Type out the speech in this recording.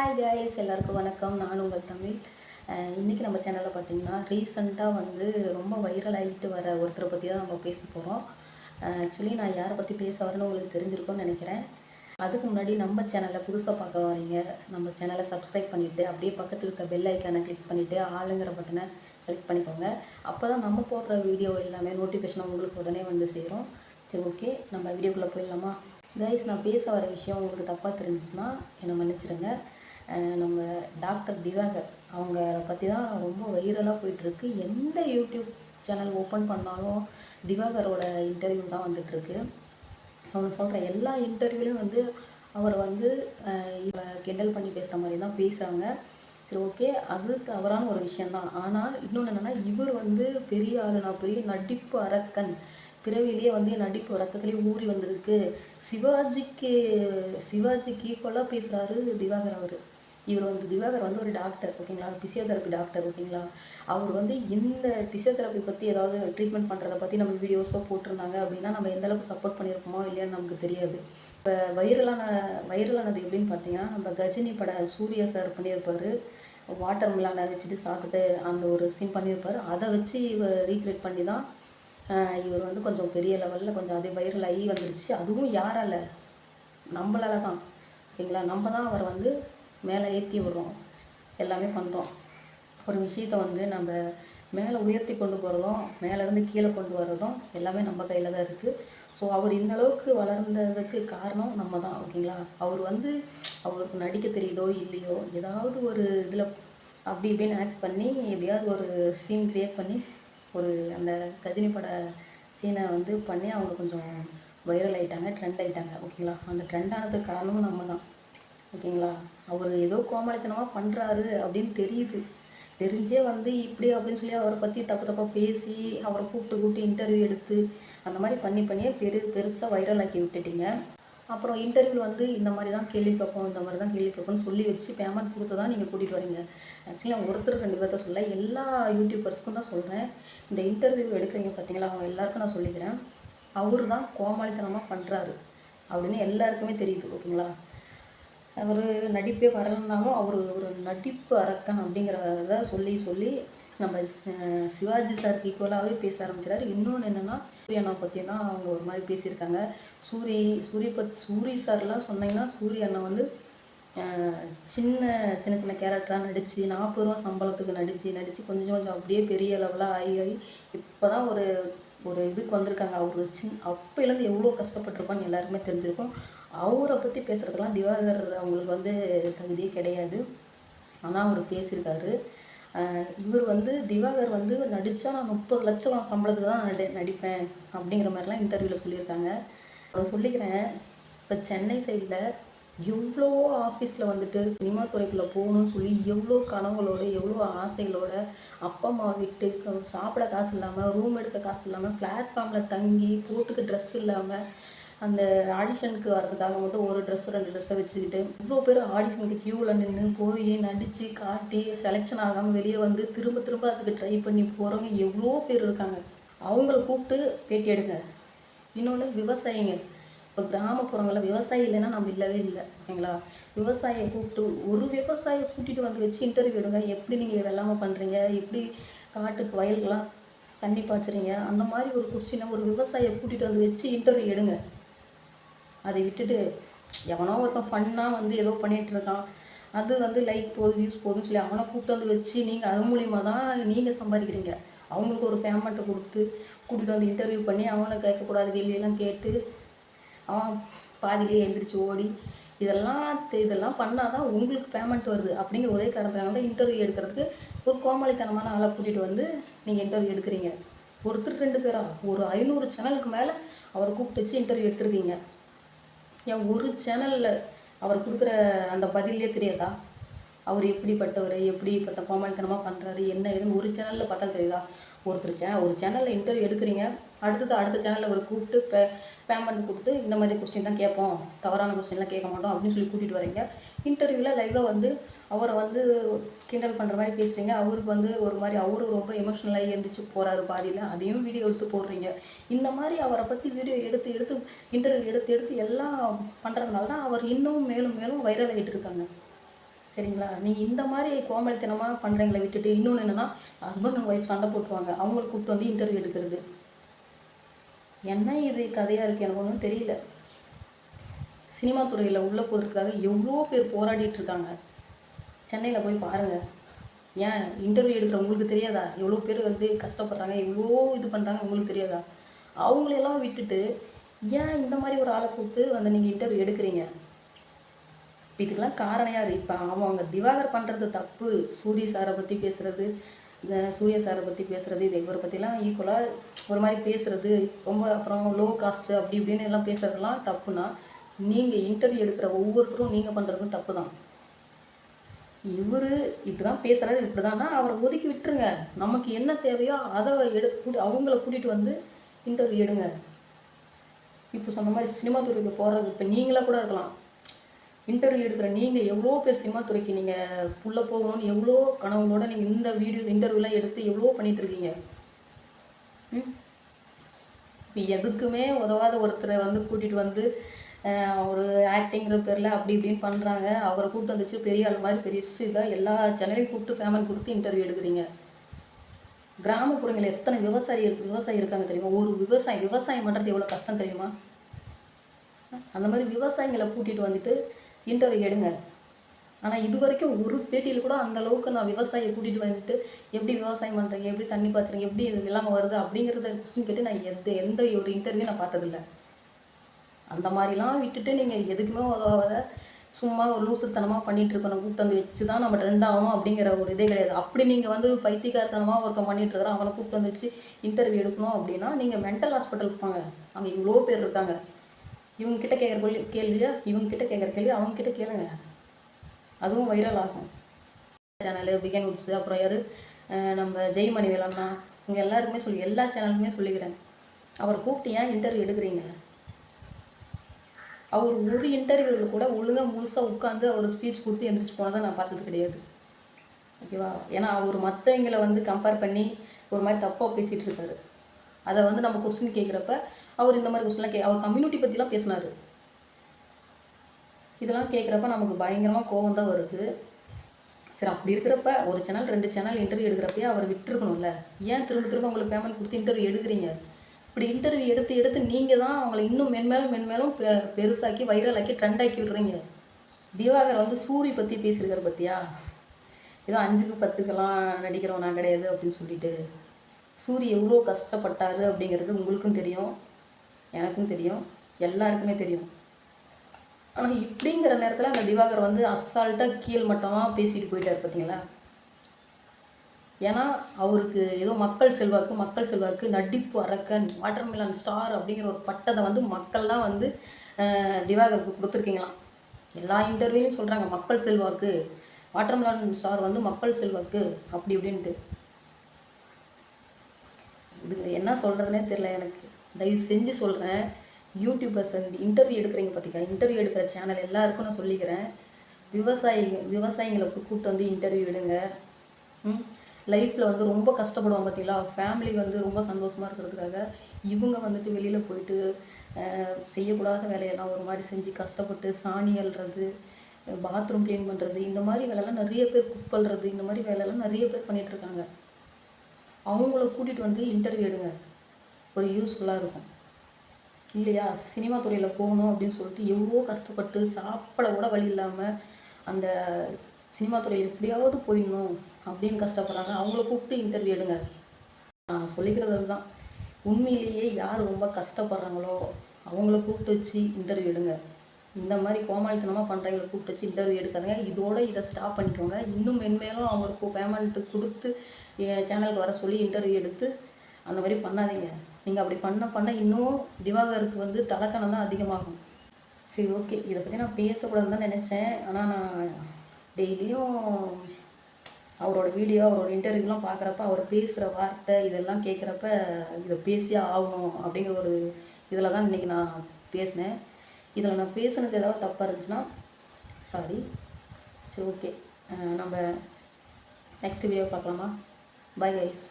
Hi guys எல்லாருக்கும் வணக்கம். நான் உங்கள் தமிழ். இன்றைக்கி நம்ம சேனலில் பார்த்தீங்கன்னா ரீசண்டாக வந்து ரொம்ப வைரல் ஆகிட்டு வர ஒருத்தரை பற்றி தான் நம்ம பேச போகிறோம் ஆக்சுவலி நான் யாரை பற்றி பேச வரேன்னு உங்களுக்கு தெரிஞ்சிருக்கோம்னு நினைக்கிறேன். அதுக்கு முன்னாடி நம்ம சேனலை புதுசாக பார்க்க வரீங்க நம்ம சேனலை சப்ஸ்கிரைப் பண்ணிவிட்டு அப்படியே பக்கத்தில் இருக்க பெல் ஐக்கானை கிளிக் பண்ணிவிட்டு ஆளுங்கிற பட்டனை செலக்ட் பண்ணிக்கோங்க. அப்போ தான் நம்ம போடுற வீடியோ எல்லாமே நோட்டிஃபிகேஷன் உங்களுக்கு உடனே வந்து சேரும். சரி ஓகே நம்ம வீடியோக்குள்ளே போயிடலாமா? கைஸ் நான் பேச வர விஷயம் உங்களுக்கு தப்பாக தெரிஞ்சிச்சுன்னா என்னை மன்னிச்சிடுங்க நம்ம டாக்டர் திவாகர் அவங்கள பற்றி தான் ரொம்ப வைரலாக போயிட்டுருக்கு. எந்த யூடியூப் சேனல் ஓப்பன் பண்ணாலும் திவாகரோட இன்டர்வியூ தான் வந்துட்டுருக்கு. அவங்க சொல்கிற எல்லா இன்டர்வியூலையும் வந்து அவர் வந்து கிண்டல் பண்ணி பேசுகிற மாதிரி தான் பேசுகிறாங்க சரி ஓகே அது தவறான ஒரு விஷயந்தான் ஆனால் இன்னொன்று என்னென்னா இவர் வந்து பெரிய ஆளுனா பெரிய நடிப்பு அரக்கன். பிறவிலேயே வந்து நடிப்பு ரத்தத்துலேயே ஊறி வந்திருக்கு. சிவாஜிக்கு சிவாஜிக்கு ஈக்குவலாக பேசுகிறாரு திவாகர் அவர். இவர் வந்து திவாகர் வந்து ஒரு டாக்டர் ஓகேங்களா பிசியோதெரப்பி டாக்டர் ஓகேங்களா அவர் வந்து இந்த பிசியோதெரப்பி பற்றி ஏதாவது ட்ரீட்மெண்ட் பண்ணுறத பற்றி நம்ம வீடியோஸோ போட்டிருந்தாங்க அப்படின்னா நம்ம எந்த அளவுக்கு சப்போர்ட் பண்ணியிருக்கோமோ இல்லையான்னு நமக்கு தெரியாது. இப்போ வைரலான வைரலானது எப்படின்னு பார்த்தீங்கன்னா நம்ம கஜினி பட சூர்யா சார் பண்ணியிருப்பார். வாட்டர் மிலானை வச்சுட்டு சாப்பிட்டுட்டு அந்த ஒரு சீன் பண்ணியிருப்பார். அதை வச்சு இவர் ரீக்ரியேட் பண்ணி தான் இவர் வந்து கொஞ்சம் பெரிய லெவலில் கொஞ்சம் அதே வைரல் ஆகி வந்துருச்சு. அதுவும் யாரால? நம்மளால தான் ஓகேங்களா நம்ம தான் அவரை வந்து மேலே ஏற்றி விடுறோம். எல்லாமே பண்ணுறோம் ஒரு விஷயத்தை வந்து நம்ம மேலே உயர்த்தி கொண்டு போகிறதும் மேலேருந்து கீழே கொண்டு வர்றதும் எல்லாமே நம்ம கையில் தான் இருக்குது ஸோ அவர் இந்த அளவுக்கு வளர்ந்ததுக்கு காரணம் நம்ம தான் ஓகேங்களா? அவர் வந்து அவருக்கு நடிக்க தெரியுதோ இல்லையோ ஏதாவது ஒரு இதில் அப்படி இப்படின்னு ஆக்ட் பண்ணி எதையாவது ஒரு சீன் க்ரியேட் பண்ணி ஒரு அந்த கஜினி பட சீனை வந்து பண்ணி அவங்க கொஞ்சம் வைரல் ஆயிட்டாங்க ட்ரெண்ட் ஆகிட்டாங்க ஓகேங்களா? அந்த ட்ரெண்ட் ஆனதுக்கு காரணமும் நம்ம தான். ஓகேங்களா? அவர் ஏதோ கோமாளித்தனமாக பண்ணுறாரு அப்படின்னு தெரியுது. தெரிஞ்சே வந்து இப்படி அப்படின்னு சொல்லி அவரை பற்றி தப்பு தப்பாக பேசி அவரை கூப்பிட்டு கூப்பிட்டு இன்டர்வியூ எடுத்து அந்த மாதிரி பண்ணி பண்ணியே பெரு பெருசாக வைரல் ஆக்கி விட்டுட்டீங்க. அப்புறம் இன்டர்வியூ வந்து இந்த மாதிரி தான் கேள்வி கேட்போம் இந்த மாதிரி தான் கேள்வி கேட்போம்னு சொல்லி வச்சு பேமெண்ட் கொடுத்து தான் நீங்கள் கூட்டிகிட்டு வரீங்க. ஆக்சுவலி நான் ஒருத்தர் ரெண்டு பேர்த்த சொல்ல எல்லா யூடியூபர்ஸ்க்கும் தான் சொல்கிறேன் இந்த இன்டர்வியூ எடுக்கிறீங்க பார்த்தீங்களா அவங்க எல்லாருக்கும் நான் சொல்லிக்கிறேன். அவர் தான் கோமாளித்தனமாக பண்ணுறாரு அப்படின்னு எல்லாருக்குமே தெரியுது ஓகேங்களா? அவர் நடிப்பே வரலனாலும் அவர் ஒரு நடிப்பு அரக்கன் அப்படிங்கிறத சொல்லி சொல்லி நம்ம சிவாஜி சாருக்கு ஈக்குவலாகவே பேச ஆரம்பிச்சிட்டாரு இன்னொன்று என்னென்னா சூரியனை பற்றி தான் அவங்க ஒரு மாதிரி பேசியிருக்காங்க. சூரி சூரிய பத் சூரி சார்லாம் சொன்னீங்கன்னா சூரிய அண்ணா வந்து சின்ன சின்ன சின்ன கேரக்டராக நடித்து நாற்பது ரூபா சம்பளத்துக்கு நடித்து நடித்து கொஞ்சம் கொஞ்சம் அப்படியே பெரிய லெவலாக ஆகி ஆகி இப்போ தான் ஒரு ஒரு இதுக்கு வந்திருக்காங்க. அவர் சின் அப்போலேருந்து எவ்வளோ கஷ்டப்பட்டிருப்பான்னு எல்லாருக்குமே தெரிஞ்சிருக்கும். அவரை பற்றி பேசுகிறதுலாம் திவாகர் அவங்களுக்கு வந்து தகுதியே கிடையாது. ஆனால் அவர் பேசியிருக்காரு. இவர் வந்து திவாகர் வந்து நடித்தா நான் முப்பது லட்சம் சம்பளத்துக்கு தான் நடி நடிப்பேன் அப்படிங்கிற மாதிரிலாம் இன்டர்வியூவில் சொல்லியிருக்காங்க. அதை சொல்லிக்கிறேன். இப்போ சென்னை சைடில் எவ்வளோ ஆஃபீஸில் வந்துட்டு சினிமா துறைக்குள்ளே போகணும்னு சொல்லி எவ்வளோ கனவுகளோட எவ்வளோ ஆசைகளோட அப்பா அம்மா விட்டு சாப்பிட காசு இல்லாமல் ரூம் எடுக்க காசு இல்லாமல் பிளாட்ஃபார்மில் தங்கி போட்டுக்க ட்ரெஸ் இல்லாமல் அந்த ஆடிஷனுக்கு வர்றதுக்காக மட்டும் ஒரு ட்ரெஸ் ரெண்டு ட்ரெஸ்ஸை வச்சுக்கிட்டு இவ்வளோ பேர் ஆடிஷனுக்கு க்யூவில் நின்று போய் நடித்து காட்டி செலெக்ஷன் ஆகாமல் வெளியே வந்து திரும்ப திரும்ப அதுக்கு ட்ரை பண்ணி போகிறவங்க எவ்வளோ பேர் இருக்காங்க. அவங்கள கூப்பிட்டு பேட்டி எடுங்க. இன்னொன்று விவசாயிங்க இப்போ கிராமப்புறங்களில் விவசாயி இல்லைன்னா நம்ம இல்லவே இல்லை ஓகேங்களா? விவசாயியை கூப்பிட்டு ஒரு விவசாயியை கூட்டிகிட்டு வந்து வச்சு இன்டர்வியூ எடுங்க. எப்படி நீங்கள் வெள்ளாமை பண்ணுறீங்க எப்படி காட்டுக்கு வயலுக்கெலாம் தண்ணி பாய்ச்சுறீங்க? அந்த மாதிரி ஒரு கொஸ்டினை ஒரு விவசாயியை கூட்டிகிட்டு வந்து வச்சு இன்டர்வியூ எடுங்க. அதை விட்டுட்டு எவனோ ஒருத்தன் ஃபன்னாக வந்து ஏதோ பண்ணிகிட்டு இருக்கான். அது வந்து லைக் போகுது வியூஸ் போகுதுன்னு சொல்லி அவனை கூப்பிட்டு வந்து வச்சு நீங்கள் அது மூலியமாக தான் நீங்கள் சம்பாதிக்கிறீங்க. அவங்களுக்கு ஒரு பேமெண்ட்டை கொடுத்து கூட்டிகிட்டு வந்து இன்டர்வியூ பண்ணி அவனை கேட்கக்கூடாத கேள்வியெல்லாம் கேட்டு அவன் பாதியிலே எழுந்திரிச்சு ஓடி. இதெல்லாம் தெ- இதெல்லாம் பண்ணால் தான் உங்களுக்கு பேமெண்ட் வருது. அப்படிங்கிற ஒரே காரணத்தினால வந்து இன்டர்வியூ எடுக்கிறதுக்கு ஒரு கோமாளித்தனமான ஆளை கூட்டிகிட்டு வந்து நீங்கள் இன்டர்வியூ எடுக்கிறீங்க. ஒருத்தர் ரெண்டு பேரா? ஒரு ஐநூறு சேனலுக்கு மேலே அவரை கூப்பிட்டு வச்சு இன்டர்வியூ எடுத்துருக்கீங்க. ஏன் ஒரு சேனலில் அவர் கொடுக்குற அந்த பதிலே தெரியாதா? அவர் எப்படிப்பட்டவர்? எப்படிப்பட்ட கோமாளித்தனமாக பண்ணுறாரு என்ன ஏதுன்னு ஒரு சேனலில் பார்த்தா தெரியுதா? ஒருத்தர் சே ஒரு சேனலில் இன்டர்வியூ எடுக்கிறீங்க. அடுத்தது அடுத்த சேனலில் ஒரு கூப்பிட்டு பே பேமெண்ட் கொடுத்து இந்த மாதிரி கொஸ்டின் தான் கேட்போம். தவறான கொஸ்டின்லாம் கேட்க மாட்டோம் அப்படின்னு சொல்லி கூட்டிகிட்டு வரீங்க இன்டர்வியூவில் லைவாக வந்து அவரை வந்து கிண்டல் பண்ணுற மாதிரி பேசுகிறீங்க அவருக்கு வந்து ஒரு மாதிரி அவரும் ரொம்ப எமோஷ்னலாகி எழுந்திரிச்சு போகிறாரு பாதியில். அதையும் வீடியோ எடுத்து போடுறீங்க. இந்த மாதிரி அவரை பற்றி வீடியோ எடுத்து எடுத்து இன்டர்வியூ எடுத்து எடுத்து எல்லாம் பண்ணுறதுனால தான் அவர் இன்னும் மேலும் மேலும் வைரல் ஆகிட்டு இருக்காங்க. சரிங்களா? நீங்கள் இந்த மாதிரி கோமளித்தனமாக பண்ணுறீங்களை விட்டுட்டு இன்னொன்று என்னென்னா ஹஸ்பண்ட் அண்ட் ஒய்ஃப் சண்டை போட்டுருவாங்க. அவங்களை கூப்பிட்டு வந்து இன்டர்வியூ எடுக்கிறது. என்ன இது கதையாக இருக்குது எனக்கு ஒன்றும் தெரியல. சினிமா துறையில் உள்ளே போகிறதுக்காக எவ்வளோ பேர் போராடிட்டு இருக்காங்க. சென்னையில் போய் பாருங்கள் ஏன்? இன்டர்வியூ எடுக்கிற உங்களுக்கு தெரியாதா? எவ்வளோ பேர் வந்து கஷ்டப்படுறாங்க எவ்வளோ இது பண்ணுறாங்க உங்களுக்கு தெரியாதா? அவங்களெல்லாம் விட்டுட்டு ஏன் இந்த மாதிரி ஒரு ஆளை கூப்பிட்டு வந்து நீங்கள் இன்டர்வியூ எடுக்கிறீங்க? இப்போ இதுக்கெல்லாம் காரணம் யார்? இப்போ அவன் அவங்க திவாகர் பண்ணுறது தப்பு. சூரிய சாரை பற்றி பேசுகிறது இந்த சூரிய சாரை பற்றி பேசுகிறது இது இவரை பற்றிலாம் ஈக்குவலாக ஒரு மாதிரி பேசுகிறது ரொம்ப அப்புறம் லோ காஸ்ட்டு அப்படி இப்படின்னு எல்லாம் பேசுகிறதுலாம் தப்புனா நீங்கள் இன்டர்வியூ எடுக்கிற ஒவ்வொருத்தரும் நீங்கள் பண்ணுறதும் தப்பு தான் இவர் இப்படி தான் பேசுகிறாரு இப்படி தான்னா அவரை ஒதுக்கி விட்டுருங்க. நமக்கு என்ன தேவையோ அதை எடு கூட்டி அவங்கள கூட்டிகிட்டு வந்து இன்டர்வியூ எடுங்க. இப்போ சொன்ன மாதிரி சினிமா துறைக்கு போகிறது இப்போ நீங்களாக கூட இருக்கலாம். இன்டர்வியூ எடுக்கிற நீங்கள் எவ்வளோ பேர் சினிமா துறைக்கு நீங்கள் புள்ள போகணும்னு எவ்வளோ கனவுகளோட நீங்கள் இந்த வீடியோ இன்டர்வியூலாம் எடுத்து எவ்வளோ பண்ணிட்டு இருக்கீங்க? ம். இப்போ எதுக்குமே உதவாத ஒருத்தரை வந்து கூட்டிகிட்டு வந்து ஒரு ஆக்டிங்கிற பேரில் அப்படி இப்படின்னு பண்ணுறாங்க அவரை கூப்பிட்டு வந்துச்சு பெரிய ஆள் மாதிரி பெரிய இதாக எல்லா சேனலையும் கூப்பிட்டு பேமெண்ட் கொடுத்து இன்டர்வியூ எடுக்கிறீங்க. கிராமப்புறங்களில் எத்தனை விவசாயி இருக்கு விவசாயி இருக்காங்க தெரியுமா? ஒரு விவசாயி விவசாயம் பண்ணுறது எவ்வளோ கஷ்டம் தெரியுமா? அந்த மாதிரி விவசாயிகளை கூட்டிகிட்டு வந்துட்டு இன்டர்வியூ எடுங்க. ஆனால் இது வரைக்கும் ஒரு பேட்டியில் கூட அந்த அளவுக்கு நான் விவசாயியை கூட்டிகிட்டு வந்துட்டு எப்படி விவசாயம் பண்ணுறீங்க எப்படி தண்ணி பாய்ச்சுறீங்க எப்படி இது இல்லாமல் வருது அப்படிங்கிறத கொஸ்டின் கேட்டு நான் எந்த எந்த ஒரு இன்டர்வியூ நான் பார்த்ததில்ல. அந்த மாதிரிலாம் விட்டுட்டு நீங்கள் எதுக்குமே உதவாத சும்மா ஒரு லூசுத்தனமாக பண்ணிகிட்டு இருக்கணும். கூப்பிட்டு வந்து வச்சு தான் நம்ம ட்ரெண்ட் ஆகணும் அப்படிங்கிற ஒரு இதே கிடையாது. அப்படி நீங்கள் வந்து பைத்தியக்காரத்தனமாக ஒருத்தன் பண்ணிட்டு இருக்கிறோம் அவனை கூப்பிட்டு வந்து வச்சு இன்டர்வியூ எடுக்கணும் அப்படின்னா நீங்கள் மென்டல் ஹாஸ்பிட்டல் போங்க. அங்கே இவ்வளோ பேர் இருக்காங்க. இவங்கக்கிட்ட கேட்குற கேள்வி கேள்வியா? இவங்கக்கிட்ட கேட்குற கேள்வி அவங்கக்கிட்ட கேளுங்க. அதுவும் வைரல் ஆகும். சேனலு பிகன் உட்ஸ் அப்புறம் யார்? நம்ம ஜெய்மணி வேலண்ணா இவங்க எல்லாருக்குமே சொல்லி எல்லா சேனலுமே சொல்லிக்கிறேன். அவரை கூப்பிட்டு ஏன் இன்டர்வியூ எடுக்கிறீங்க? அவர் ஒரு இன்டர்வியூவில் கூட ஒழுங்காக முழுசாக உட்காந்து அவர் ஸ்பீச் கொடுத்து எந்திரிச்சு போனதை நான் பார்த்தது கிடையாது. ஓகேவா ஏன்னா அவர் மற்றவங்களை வந்து கம்பேர் பண்ணி ஒரு மாதிரி தப்பாக பேசிகிட்டு இருக்காரு. அதை வந்து நம்ம கொஸ்டின் கேட்குறப்ப அவர் இந்த மாதிரி கொஸ்டின்லாம் கே அவர் கம்யூனிட்டி பற்றிலாம் பேசினார். இதெல்லாம் கேட்குறப்ப நமக்கு பயங்கரமாக கோவம் தான் வருது. சரி அப்படி இருக்கிறப்ப ஒரு சேனல் ரெண்டு சேனல் இன்டர்வியூ எடுக்கிறப்பயே அவர் விட்டுருக்கணும்ல. ஏன் திரும்ப திரும்ப உங்களுக்கு பேமெண்ட் கொடுத்து இன்டர்வியூ எடுக்கிறீங்க? இப்படி இன்டர்வியூ எடுத்து எடுத்து நீங்கள் தான் அவங்களை இன்னும் மென்மேலும் மென்மேலும் பெ பெருசாக்கி வைரலாக்கி ட்ரெண்ட் ஆக்கி விடுறீங்க. திவாகர் வந்து சூரி பற்றி பேசியிருக்கார் பற்றியா ஏதோ அஞ்சுக்கு பத்துக்கெல்லாம் நடிக்கிறோம் நான் கிடையாது அப்படின்னு சொல்லிட்டு. சூரிய எவ்வளோ கஷ்டப்பட்டாரு அப்படிங்கிறது உங்களுக்கும் தெரியும் எனக்கும் தெரியும் எல்லாருக்குமே தெரியும். ஆனால் இப்படிங்கிற நேரத்தில் அந்த திவாகர் வந்து அசால்ட்டாக கீழ் மட்டமாக பேசிட்டு போயிட்டார் பார்த்தீங்களா ஏன்னா அவருக்கு ஏதோ மக்கள் செல்வாக்கு மக்கள் செல்வாக்கு நடிப்பு அரக்கன் வாட்டர்மிலன் ஸ்டார் அப்படிங்கிற ஒரு பட்டத்தை வந்து மக்கள் தான் வந்து திவாகருக்கு கொடுத்துருக்கீங்களாம். எல்லா இன்டர்வியூலையும் சொல்கிறாங்க மக்கள் செல்வாக்கு வாட்டர்மிலன் ஸ்டார் வந்து மக்கள் செல்வாக்கு அப்படி இப்படின்ட்டு. இது என்ன சொல்கிறதுனே தெரில எனக்கு. தயவு செஞ்சு சொல்கிறேன் யூடியூபர்ஸ் இன்டர்வியூ எடுக்கிறீங்க பார்த்திக்கா இன்டர்வியூ எடுக்கிற சேனல் எல்லாருக்கும் நான் சொல்லிக்கிறேன். விவசாயிங்க விவசாயிங்களை கூப்பிட்டு வந்து இன்டர்வியூ எடுங்க. ம்? லைஃப்பில் வந்து ரொம்ப கஷ்டப்படுவாங்க பார்த்தீங்களா ஃபேமிலி வந்து ரொம்ப சந்தோஷமாக இருக்கிறதுக்காக இவங்க வந்துட்டு வெளியில் போயிட்டு செய்யக்கூடாத வேலையெல்லாம் ஒரு மாதிரி செஞ்சு கஷ்டப்பட்டு சாணி அள்ளுறது பாத்ரூம் க்ளீன் பண்ணுறது இந்த மாதிரி வேலைலாம் நிறைய பேர் குக் பண்ணுறது இந்த மாதிரி வேலைலாம் நிறைய பேர் பண்ணிகிட்ருக்காங்க அவங்கள கூட்டிகிட்டு வந்து இன்டர்வியூ எடுங்க. ஒரு யூஸ்ஃபுல்லாக இருக்கும். இல்லையா? சினிமா துறையில் போகணும் அப்படின்னு சொல்லிட்டு எவ்வளோ கஷ்டப்பட்டு சாப்பிட கூட வழி இல்லாமல் அந்த சினிமா துறையில் எப்படியாவது போயிடணும் அப்படின்னு கஷ்டப்படுறாங்க. அவங்கள கூப்பிட்டு இன்டர்வியூ எடுங்க. நான் சொல்லிக்கிறது தான் உண்மையிலேயே யார் ரொம்ப கஷ்டப்படுறாங்களோ அவங்கள கூப்பிட்டு வச்சு இன்டர்வியூ எடுங்க. இந்த மாதிரி கோமாளித்தனமாக பண்ணுறவங்களை கூப்பிட்டு வச்சு இன்டர்வியூ எடுக்காதுங்க. இதோட இதை ஸ்டாப் பண்ணிக்கோங்க. இன்னும் மென்மேலும் அவங்களுக்கு பேமெண்ட்டு கொடுத்து என் சேனலுக்கு வர சொல்லி இன்டர்வியூ எடுத்து அந்த மாதிரி பண்ணாதீங்க. நீங்கள் அப்படி பண்ண பண்ண இன்னும் திவாகருக்கு வந்து தலைக்கணம் தான் அதிகமாகும். சரி ஓகே இதை பற்றி நான் பேசக்கூடாதுன்னு தான் நினச்சேன். ஆனால் நான் டெய்லியும் அவரோட வீடியோ அவரோட இன்டர்வியூலாம் பார்க்குறப்ப அவர் பேசுகிற வார்த்தை இதெல்லாம் கேட்குறப்ப இதை பேசியே ஆகணும் அப்படிங்கிற ஒரு இதில் தான் இன்றைக்கி நான் பேசினேன். இதில் நான் பேசுனது ஏதாவது தப்பாக இருந்துச்சுன்னா சாரி சரி ஓகே நம்ம நெக்ஸ்ட் வீடியோ பார்க்கலாமா? Bye guys